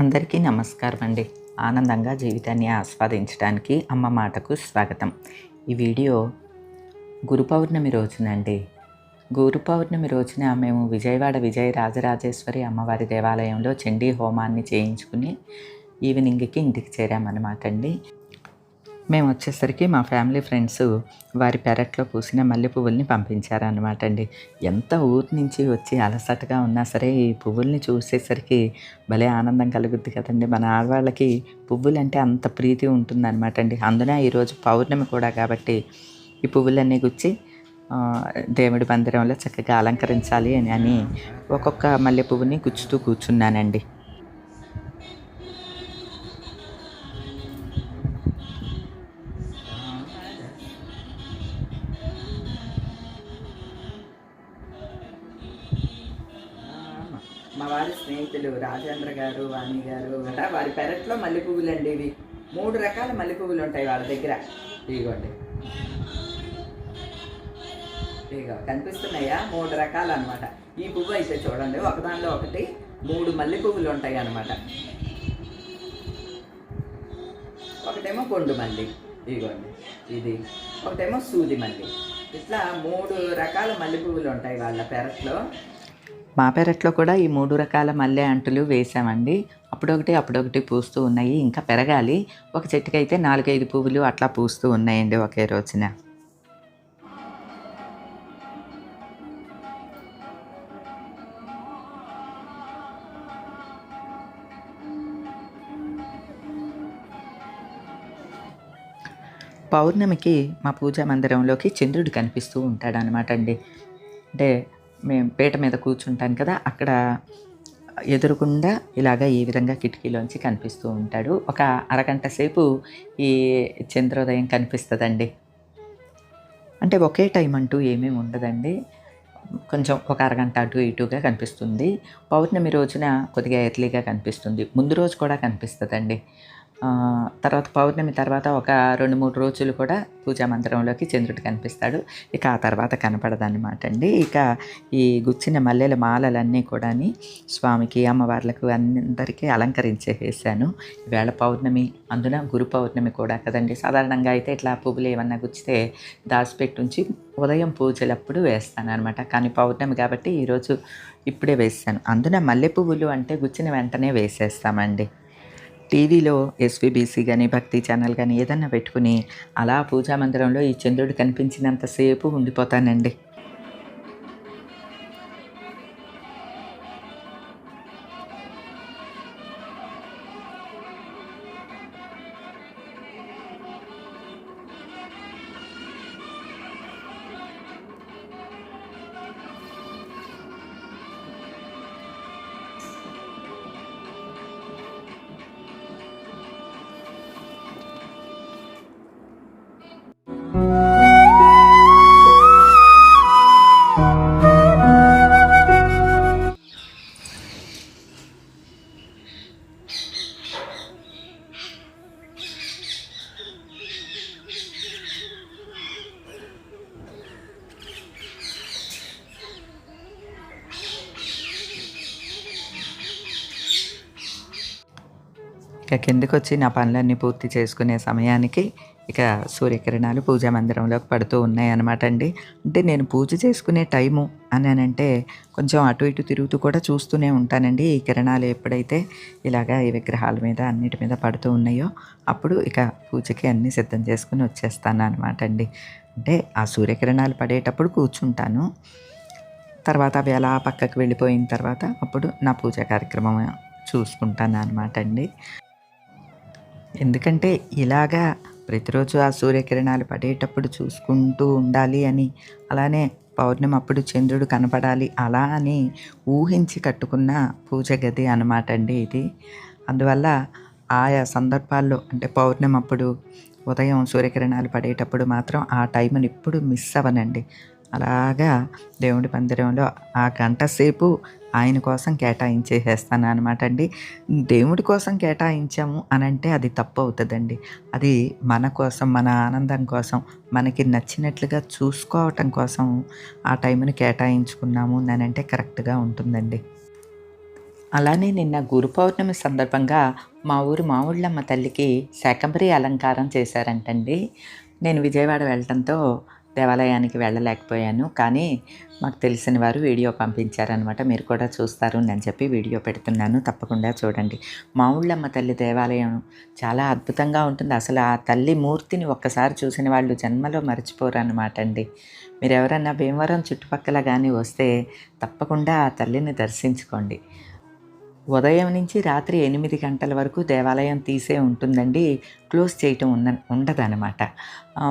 అందరికీ నమస్కారం అండి. ఆనందంగా జీవితాన్ని ఆస్వాదించడానికి అమ్మ మాటకు స్వాగతం. ఈ వీడియో గురు పౌర్ణమి రోజునండి గురు పౌర్ణమి రోజున మేము విజయవాడ విజయ రాజరాజేశ్వరి అమ్మవారి దేవాలయంలో చండీ హోమాన్ని చేయించుకుని ఈవినింగ్కి ఇంటికి చేరామన్నమాట అండి. మేము వచ్చేసరికి మా ఫ్యామిలీ ఫ్రెండ్స్ వారి పెరట్లో పూసిన మల్లె పువ్వుల్ని పంపించారనమాట అండి ఎంత ఊరి నుంచి వచ్చి అలసటగా ఉన్నా సరే ఈ పువ్వుల్ని చూసేసరికి భలే ఆనందం కలుగుద్ది కదండి. మన ఆడవాళ్ళకి పువ్వులంటే అంత ప్రీతి ఉంటుందన్నమాట అండి అందున ఈరోజు పౌర్ణమి కూడా కాబట్టి ఈ పువ్వులన్నీ గుచ్చి దేవుడి మందిరంలో చక్కగా అలంకరించాలి అని అని ఒక్కొక్క మల్లె పువ్వుని గుచ్చుతూ కూర్చున్నానండి. మా వారి స్నేహితులు రాజేంద్ర గారు వాణి గారు గట్రా వారి పెరట్లో మల్లె పువ్వులు అండి ఇవి. మూడు రకాల మల్లె పువ్వులు ఉంటాయి వాళ్ళ దగ్గర. ఇదిగోండి ఇదిగో కనిపిస్తున్నాయా? మూడు రకాలు అనమాట ఈ పువ్వు అయితే చూడండి ఒకదానిలో ఒకటి మూడు మల్లె పువ్వులు ఉంటాయి అన్నమాట ఒకటేమో కొండు మల్లి ఇదిగోండి ఇది. ఒకటేమో సూది మల్లి. ఇట్లా మూడు రకాల మల్లె పువ్వులు ఉంటాయి వాళ్ళ పెరట్లో. మా పెరట్లో కూడా ఈ మూడు రకాల మల్లె అంటులు వేసామండి. అప్పుడొకటి అప్పుడొకటి పూస్తూ ఉన్నాయి. ఇంకా పెరగాలి. ఒక చెట్టుకైతే నాలుగైదు పువ్వులు అట్లా పూస్తూ ఉన్నాయండి ఒకే రోజున. పౌర్ణమికి మా పూజా మందిరంలోకి చంద్రుడు కనిపిస్తూ ఉంటాడనమాట అండి అంటే మేము పీట మీద కూర్చుంటాను కదా అక్కడ ఎదురుకుండా ఇలాగ ఈ విధంగా కిటికీలోంచి కనిపిస్తూ ఉంటాడు. ఒక అరగంట సేపు ఈ చంద్రోదయం కనిపిస్తుందండి. అంటే ఒకే టైం అంటూ ఏమీ ఉండదండి. కొంచెం ఒక అరగంట అటు ఇటుగా కనిపిస్తుంది. పౌర్ణమి రోజున కొద్దిగా ఎర్లీగా కనిపిస్తుంది. ముందు రోజు కూడా కనిపిస్తుందండి. తర్వాత పౌర్ణమి తర్వాత ఒక రెండు మూడు రోజులు కూడా పూజా మందిరంలోకి చంద్రుడు కనిపిస్తాడు. ఇక ఆ తర్వాత కనపడదన్నమాట అండి. ఇక ఈ గుచ్చిన మల్లెల మాలలన్నీ కూడా స్వామికి అమ్మవార్లకు అందరికీ అలంకరించేసాను ఈవేళ పౌర్ణమి అందున గురు పౌర్ణమి కూడా కదండి. సాధారణంగా అయితే ఇట్లా పువ్వులు ఏమన్నా గుచ్చితే దాచిపెట్టుంచి ఉదయం పూజలప్పుడు వేస్తాను అనమాట కానీ పౌర్ణమి కాబట్టి ఈరోజు ఇప్పుడే వేసాను అందున మల్లె పువ్వులు అంటే గుచ్చిన వెంటనే వేసేస్తామండి. టీవీలో ఎస్విబిసి కానీ భక్తి ఛానల్ కానీ ఏదన్నా పెట్టుకుని అలా పూజా మందిరంలో ఈ చంద్రుడు కనిపించినంతసేపు ఉండిపోతానండి. ఇక కిందకు వచ్చి నా పనులన్నీ పూర్తి చేసుకునే సమయానికి ఇక సూర్యకిరణాలు పూజా మందిరంలోకి పడుతూ ఉన్నాయి అనమాట అండి. అంటే నేను పూజ చేసుకునే టైము అని అంటే కొంచెం అటు ఇటు తిరుగుతూ కూడా చూస్తూనే ఉంటానండి. ఈ కిరణాలు ఎప్పుడైతే ఇలాగా ఈ విగ్రహాల మీద అన్నిటి మీద పడుతూ ఉన్నాయో అప్పుడు ఇక పూజకి అన్నీ సిద్ధం చేసుకుని వచ్చేస్తాను అనమాట అండి. అంటే ఆ సూర్యకిరణాలు పడేటప్పుడు కూర్చుంటాను. తర్వాత అవి అలా పక్కకు వెళ్ళిపోయిన తర్వాత అప్పుడు నా పూజా కార్యక్రమం చూసుకుంటాను అనమాట అండి. ఎందుకంటే ఇలాగా ప్రతిరోజు ఆ సూర్యకిరణాలు పడేటప్పుడు చూసుకుంటూ ఉండాలి అని అలానే పౌర్ణమి అప్పుడు చంద్రుడు కనపడాలి అలా అని ఊహించి కట్టుకున్న పూజ గది అనమాట అండి ఇది. అందువల్ల ఆయా సందర్భాల్లో అంటే పౌర్ణమి అప్పుడు ఉదయం సూర్యకిరణాలు పడేటప్పుడు మాత్రం ఆ టైంని ఇప్పుడు మిస్ అవ్వనండి. అలాగా దేవుడి మందిరంలో ఆ గంట సేపు ఆయన కోసం కేటాయించేసేస్తాను అనమాట అండి. దేవుడి కోసం కేటాయించాము అని అంటే అది తప్పు అవుతుందండి. అది మన కోసం మన ఆనందం కోసం మనకి నచ్చినట్లుగా చూసుకోవటం కోసం ఆ టైంని కేటాయించుకున్నాము అని అంటే కరెక్ట్గా ఉంటుందండి. అలానే నిన్న గురు పౌర్ణమి సందర్భంగా మా ఊరు మావుళ్ళమ్మ తల్లికి శాకంబరి అలంకారం చేశారంటండి. నేను విజయవాడ వెళ్ళటంతో దేవాలయానికి వెళ్ళలేకపోయాను. కానీ మాకు తెలిసిన వారు వీడియో పంపించారనమాట మీరు కూడా చూస్తారు అని చెప్పి వీడియో పెడుతున్నాను. తప్పకుండా చూడండి. మా ఊళ్ళమ్మ తల్లి దేవాలయం చాలా అద్భుతంగా ఉంటుంది. అసలు ఆ తల్లి మూర్తిని ఒక్కసారి చూసిన వాళ్ళు జన్మలో మర్చిపోరు అనమాట అండి. మీరు ఎవరన్నా భీమవరం చుట్టుపక్కల కానీ వస్తే తప్పకుండా ఆ తల్లిని దర్శించుకోండి. ఉదయం నుంచి రాత్రి ఎనిమిది గంటల వరకు దేవాలయం తీసే ఉంటుందండి. క్లోజ్ చేయటం ఉన్న ఉండదన్నమాట.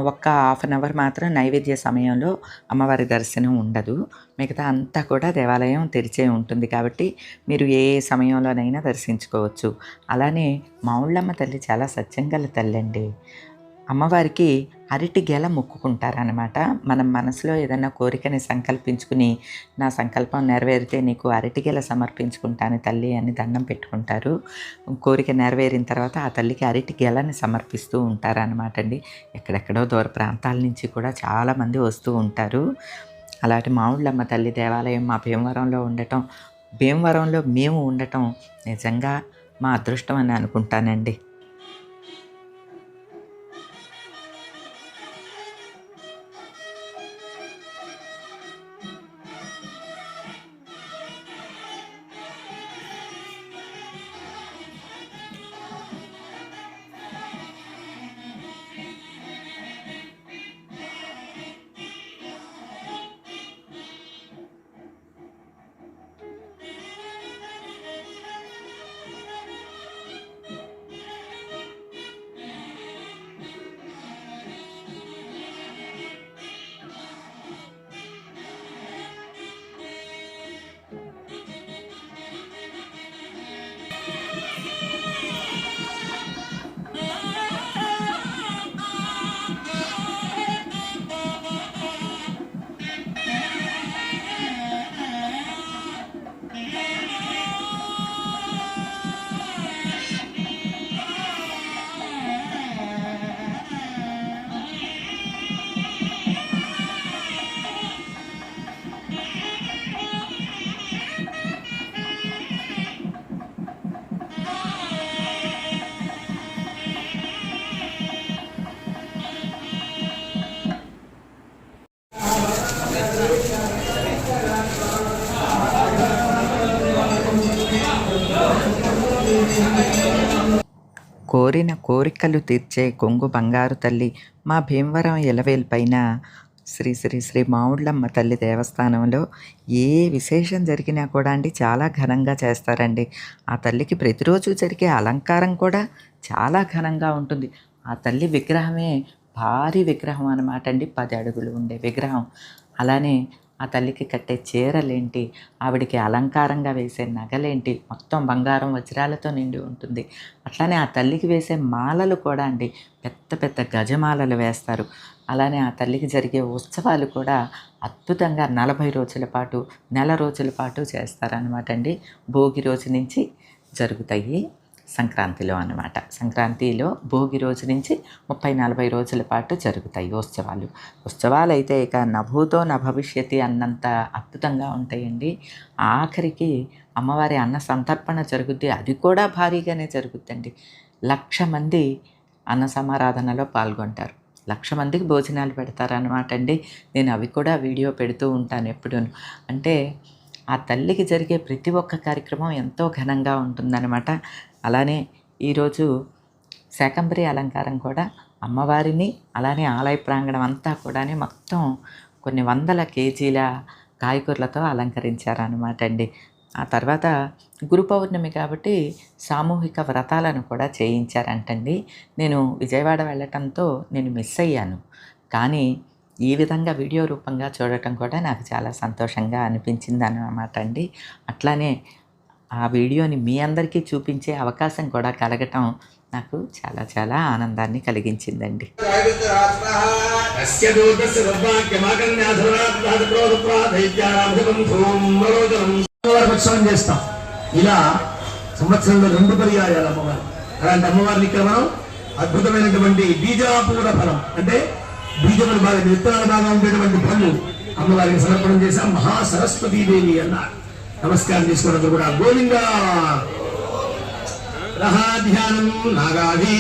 ఒక్క హాఫ్ అన్ అవర్ మాత్రం నైవేద్య సమయంలో అమ్మవారి దర్శనం ఉండదు. మిగతా అంతా కూడా దేవాలయం తెరిచే ఉంటుంది కాబట్టి మీరు ఏ సమయంలోనైనా దర్శించుకోవచ్చు. అలానే మావుళ్ళమ్మ తల్లి చాలా సత్యం గల తల్లి అండి అమ్మవారికి అరటి గెల మొక్కుకుంటారనమాట మనం మనసులో ఏదైనా కోరికని సంకల్పించుకుని నా సంకల్పం నెరవేరితే నీకు అరటి గెల సమర్పించుకుంటాను తల్లి అని దండం పెట్టుకుంటారు. కోరిక నెరవేరిన తర్వాత ఆ తల్లికి అరటి గెలని సమర్పిస్తూ ఉంటారనమాట అండి ఎక్కడెక్కడో దూర ప్రాంతాల నుంచి కూడా చాలామంది వస్తూ ఉంటారు. అలాంటి మావుళ్ళమ్మ తల్లి దేవాలయం మా భీమవరంలో ఉండటం భీమవరంలో మేము ఉండటం నిజంగా మా అదృష్టం అని అనుకుంటానండి. కోరిన కోరికలు తీర్చే కొంగు బంగారు తల్లి మా భీమవరం ఎలవేలిపైన శ్రీ శ్రీ శ్రీ మావుళ్ళమ్మ తల్లి దేవస్థానంలో ఏ విశేషం జరిగినా కూడా అండి చాలా ఘనంగా చేస్తారండి. ఆ తల్లికి ప్రతిరోజు జరిగే అలంకారం కూడా చాలా ఘనంగా ఉంటుంది. ఆ తల్లి విగ్రహమే భారీ విగ్రహం అన్నమాట అండి. పది అడుగులు ఉండే విగ్రహం. అలానే ఆ తల్లికి కట్టే చీరలేంటి? ఆవిడికి అలంకారంగా వేసే నగలేంటి? మొత్తం బంగారం వజ్రాలతో నిండి ఉంటుంది. అట్లానే ఆ తల్లికి వేసే మాలలు కూడా అండి పెద్ద పెద్ద గజమాలలు వేస్తారు. అలానే ఆ తల్లికి జరిగే ఉత్సవాలు కూడా అద్భుతంగా నలభై రోజుల పాటు నెల రోజుల పాటు చేస్తారనమాట అండి. భోగి రోజు నుంచి జరుగుతాయి. సంక్రాంతిలో అన్నమాట. సంక్రాంతిలో భోగి రోజు నుంచి ముప్పై నలభై రోజుల పాటు జరుగుతాయి ఉత్సవాలు. ఉత్సవాలు అయితే ఇక నభూతో నభవిష్యతి అన్నంత అద్భుతంగా ఉంటాయండి. ఆఖరికి అమ్మవారి అన్న సంతర్పణ జరుగుద్ది. అది కూడా భారీగానే జరుగుద్దండి. లక్ష మంది అన్న సమారాధనలో పాల్గొంటారు. లక్ష మందికి భోజనాలు పెడతారనమాట అండి. నేను అవి కూడా వీడియో పెడుతూ ఉంటాను ఎప్పుడూ అంటే ఆ తల్లికి జరిగే ప్రతి ఒక్క కార్యక్రమం ఎంతో ఘనంగా ఉంటుందన్నమాట. అలానే ఈరోజు శాకంబరి అలంకారం కూడా అమ్మవారిని అలానే ఆలయ ప్రాంగణం అంతా కూడా మొత్తం కొన్ని వందల కేజీల కాయగూరలతో అలంకరించారనమాట అండి. ఆ తర్వాత గురు పౌర్ణమి కాబట్టి సామూహిక వ్రతాలను కూడా చేయించారంటండి. నేను విజయవాడ వెళ్ళటంతో నేను మిస్ అయ్యాను. కానీ ఈ విధంగా వీడియో రూపంగా చూడటం కూడా నాకు చాలా సంతోషంగా అనిపించింది అన్నమాట అండి. అట్లానే ఆ వీడియోని మీ అందరికీ చూపించే అవకాశం కూడా కలగటం నాకు చాలా చాలా ఆనందాన్ని కలిగించిందండి. చేస్తాం. ఇలా సంవత్సరంలో రెండు పర్యాయాలు అమ్మవారు. అలాంటి అమ్మవారిని ఇక్కడ మనం అద్భుతమైనటువంటి బీజాపూర ఫలం అంటే బీజములు బాగా విత్తనాలు బాగా ఉండేటువంటి పనులు అమ్మవారికి సమర్పణం చేశాం. మహా సరస్వతీ దేవి అన్నారు. నమస్కారం చేసుకోవడం కూడా గోవిందా. గ్రహాధ్యానం నాగాధి